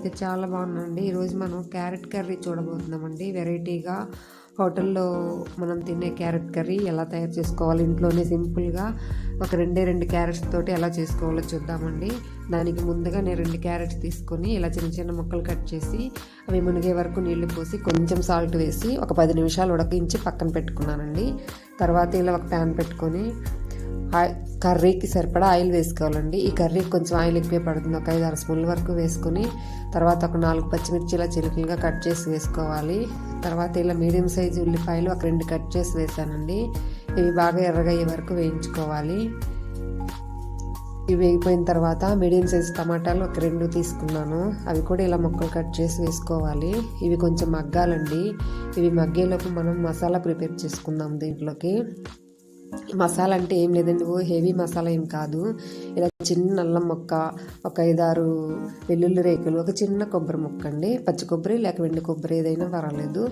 అయితే చాలా బాగుందండి ఈరోజు మనం క్యారెట్ కర్రీ చూడబోతున్నామండి. వెరైటీగా హోటల్లో మనం తినే క్యారెట్ కర్రీ ఎలా తయారు చేసుకోవాలి? ఇంట్లోనే సింపుల్గా ఒక రెండే రెండు క్యారెట్స్ తోటి ఎలా చేసుకోవాలో చూద్దామండి. దానికి ముందుగా నేను రెండు క్యారెట్స్ తీసుకొని ఇలా చిన్న చిన్న ముక్కలు కట్ చేసి అవి మునిగే వరకు నీళ్ళు పోసి కొంచెం సాల్ట్ వేసి ఒక పది నిమిషాలు ఉడకించి పక్కన పెట్టుకున్నానండి. తర్వాత ఇలా ఒక ప్యాన్ పెట్టుకొని కర్రీకి సరిపడా ఆయిల్ వేసుకోవాలండి. ఈ కర్రీకి కొంచెం ఆయిల్ ఎక్కువ పడుతుంది. ఒక ఐదు ఆరు స్పూన్ల వరకు వేసుకొని తర్వాత ఒక నాలుగు పచ్చిమిర్చి ఇలా చిలుకలుగా కట్ చేసి వేసుకోవాలి. తర్వాత ఇలా మీడియం సైజు ఉల్లిపాయలు ఒక రెండు కట్ చేసి వేసానండి. ఇవి బాగా ఎర్రగయ్యే వరకు వేయించుకోవాలి. ఇవి వేగిపోయిన తర్వాత మీడియం సైజ్ టమాటాలు ఒక రెండు తీసుకున్నాను. అవి కూడా ఇలా ముక్కలు కట్ చేసి వేసుకోవాలి. ఇవి కొంచెం మగ్గాలండి. ఇవి మగ్గేలోపు మనం మసాలా ప్రిపేర్ చేసుకుందాం దీంట్లోకి. మసాలా అంటే ఏం లేదండి ఓ హెవీ మసాలా ఏం కాదు. ఇలా చిన్న అల్లం మొక్క ఒక ఐదారు వెల్లుల్లి రేకులు ఒక చిన్న కొబ్బరి ముక్క అండి. పచ్చి కొబ్బరి లేక వెండి కొబ్బరి ఏదైనా పర్వాలేదు.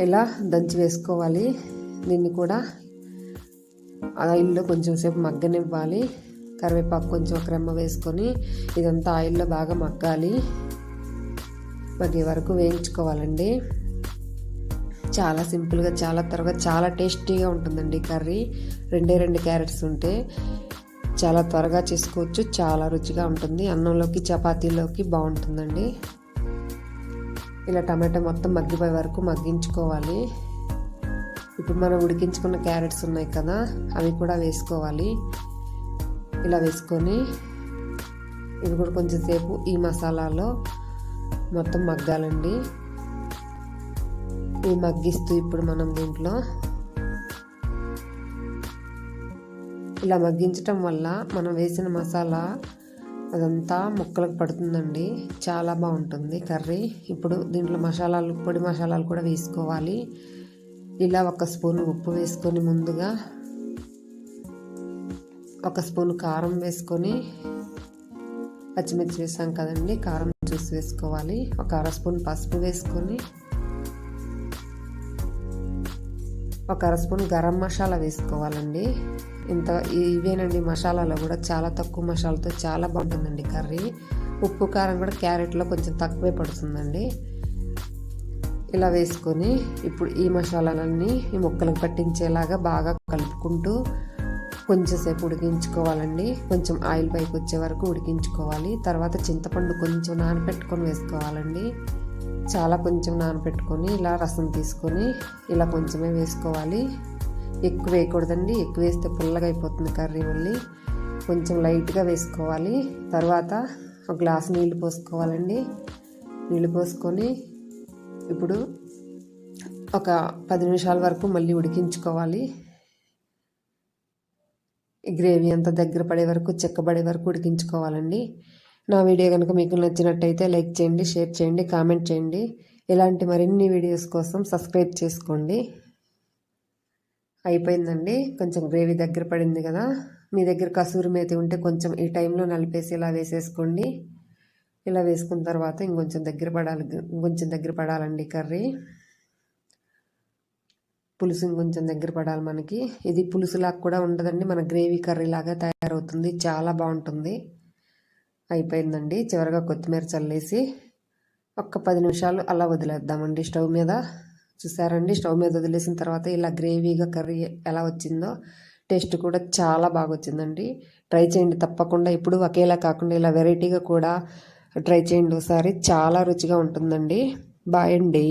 ఇలా దంచి వేసుకోవాలి. దీన్ని కూడా ఆయిల్లో కొంచెం సేపు మగ్గనివ్వాలి. కరివేపాకు కొంచెం ఒక రెమ్మ వేసుకొని ఇదంతా ఆయిల్లో బాగా మగ్గాలి. మగ్గే వరకు వేయించుకోవాలండి. చాలా సింపుల్గా చాలా త్వరగా చాలా టేస్టీగా ఉంటుందండి కర్రీ. రెండే రెండు క్యారెట్స్ ఉంటే చాలా త్వరగా చేసుకోవచ్చు చాలా రుచిగా ఉంటుంది. అన్నంలోకి చపాతీలోకి బాగుంటుందండి. ఇలా టమాటా మొత్తం మగ్గిపోయే వరకు మగ్గించుకోవాలి. ఇప్పుడు మనం ఉడికించుకున్న క్యారెట్స్ ఉన్నాయి కదా అవి కూడా వేసుకోవాలి. ఇలా వేసుకొని ఇవి కూడా కొంచెం సేపు ఈ మసాలాలో మొత్తం మగ్గాలండి. ఇవి మగ్గిస్తూ ఇప్పుడు మనం దీంట్లో ఇలా మగ్గించటం వల్ల మనం వేసిన మసాలా అదంతా ముక్కలకు పడుతుందండి. చాలా బాగుంటుంది కర్రీ. ఇప్పుడు దీంట్లో మసాలాలు పొడి మసాలాలు కూడా వేసుకోవాలి. ఇలా ఒక స్పూన్ ఉప్పు వేసుకొని ముందుగా ఒక స్పూన్ కారం వేసుకొని పచ్చిమిర్చి వేసాం కదండి. కారం చూసి వేసుకోవాలి. ఒక అర స్పూన్ పసుపు వేసుకొని ఒక అర స్పూన్ గరం మసాలా వేసుకోవాలండి. ఇంత ఇవేనండి మసాలాలో కూడా చాలా తక్కువ మసాలాతో చాలా బాగుంటుందండి కర్రీ. ఉప్పు కారం కూడా క్యారెట్లో కొంచెం తక్కువే పడుతుందండి. ఇలా వేసుకొని ఇప్పుడు ఈ మసాలాలన్నీ ఈ ముక్కలకు పట్టించేలాగా బాగా కలుపుకుంటూ కొంచెంసేపు ఉడికించుకోవాలండి. కొంచెం ఆయిల్ పైకి వచ్చే వరకు ఉడికించుకోవాలి. తర్వాత చింతపండు కొంచెం నానబెట్టుకొని వేసుకోవాలండి. చాలా కొంచెం నానబెట్టుకొని ఇలా రసం తీసుకొని ఇలా కొంచెమే వేసుకోవాలి. ఎక్కువ వేయకూడదండి. ఎక్కువ వేస్తే పుల్లగా అయిపోతుంది కర్రీ మళ్ళీ. కొంచెం లైట్గా వేసుకోవాలి. తర్వాత ఒక గ్లాస్ నీళ్ళు పోసుకోవాలండి. నీళ్ళు పోసుకొని ఇప్పుడు ఒక పది నిమిషాల వరకు మళ్ళీ ఉడికించుకోవాలి. గ్రేవీ అంతా దగ్గర పడే వరకు చెక్కబడే వరకు ఉడికించుకోవాలండి. నా వీడియో కనుక మీకు నచ్చినట్టయితే లైక్ చేయండి షేర్ చేయండి కామెంట్ చేయండి. ఇలాంటి మరిన్ని వీడియోస్ కోసం సబ్స్క్రైబ్ చేసుకోండి. అయిపోయిందండి. కొంచెం గ్రేవీ దగ్గర పడింది కదా. మీ దగ్గర కసూరి మేతి ఉంటే కొంచెం ఈ టైంలో నలిపేసి ఇలా వేసేసుకోండి. ఇలా వేసుకున్న తర్వాత ఇంకొంచెం దగ్గర పడాలి ఇంకొంచెం దగ్గర పడాలండి కర్రీ. పులుసు ఇంకొంచెం దగ్గర పడాలి మనకి. ఇది పులుసులాగా కూడా ఉండదండి. మన గ్రేవీ కర్రీ లాగా తయారవుతుంది. చాలా బాగుంటుంది. అయిపోయిందండి. చివరిగా కొత్తిమీర చల్లేసి ఒక్క పది నిమిషాలు అలా వదిలేద్దామండి స్టవ్ మీద. చూసారండి? స్టవ్ మీద వదిలేసిన తర్వాత ఇలా గ్రేవీగా కర్రీ ఎలా వచ్చిందో టేస్ట్ కూడా చాలా బాగా వచ్చిందండి. ట్రై చేయండి తప్పకుండా. ఇప్పుడు ఒకేలా కాకుండా ఇలా వెరైటీగా కూడా ట్రై చేయండి ఒకసారి. చాలా రుచిగా ఉంటుందండి. బాయ్ అండి.